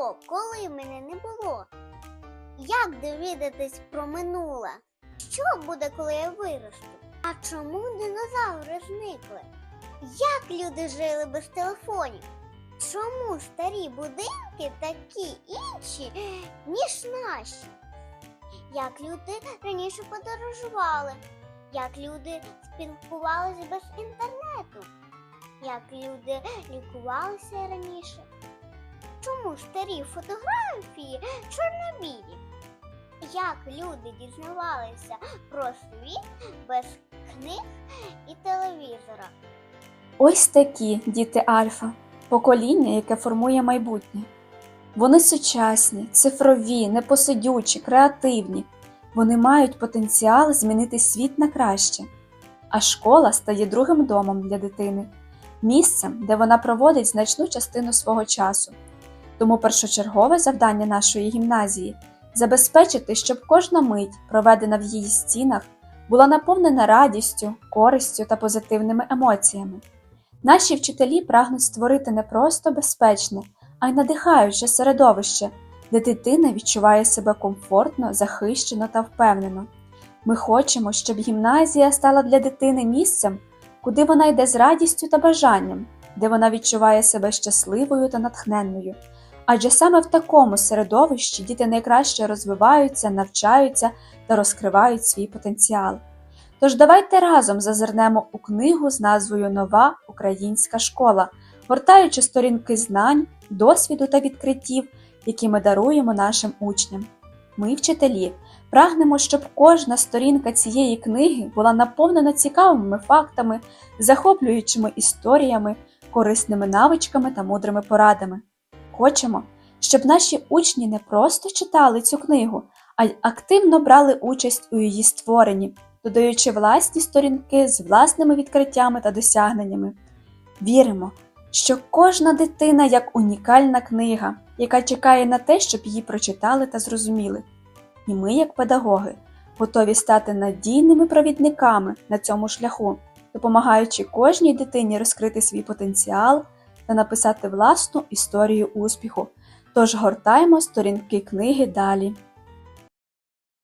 було, коли мене не було? Як довідатись про минуле? Що буде, коли я виросту? А чому динозаври зникли? Як люди жили без телефонів? Чому старі будинки такі інші, ніж наші? Як люди раніше подорожували? Як люди спілкувалися без інтернету? Як люди лікувалися раніше? Чому старі фотографії чорно-білі? Як люди дізнавалися про світ без книг і телевізора? Ось такі діти Альфа, покоління, яке формує майбутнє. Вони сучасні, цифрові, непосидючі, креативні. Вони мають потенціал змінити світ на краще. А школа стає другим домом для дитини, місцем, де вона проводить значну частину свого часу. Тому першочергове завдання нашої гімназії забезпечити, щоб кожна мить, проведена в її стінах, була наповнена радістю, користю та позитивними емоціями. Наші вчителі прагнуть створити не просто безпечне, а й надихаюче середовище, де дитина відчуває себе комфортно, захищено та впевнено. Ми хочемо, щоб гімназія стала для дитини місцем, куди вона йде з радістю та бажанням, де вона відчуває себе щасливою та натхненною. Адже саме в такому середовищі діти найкраще розвиваються, навчаються та розкривають свій потенціал. Тож давайте разом зазирнемо у книгу з назвою Нова українська школа, гортаючи сторінки знань, досвіду та відкриттів, які ми даруємо нашим учням. Ми, вчителі, прагнемо, щоб кожна сторінка цієї книги була наповнена цікавими фактами, захоплюючими історіями, корисними навичками та мудрими порадами. Хочемо, щоб наші учні не просто читали цю книгу, а й активно брали участь у її створенні, додаючи власні сторінки з власними відкриттями та досягненнями. Віримо, що кожна дитина як унікальна книга, яка чекає на те, щоб її прочитали та зрозуміли. І ми, як педагоги, готові стати надійними провідниками на цьому шляху, допомагаючи кожній дитині розкрити свій потенціал та написати власну історію успіху. Тож гортаємо сторінки книги далі.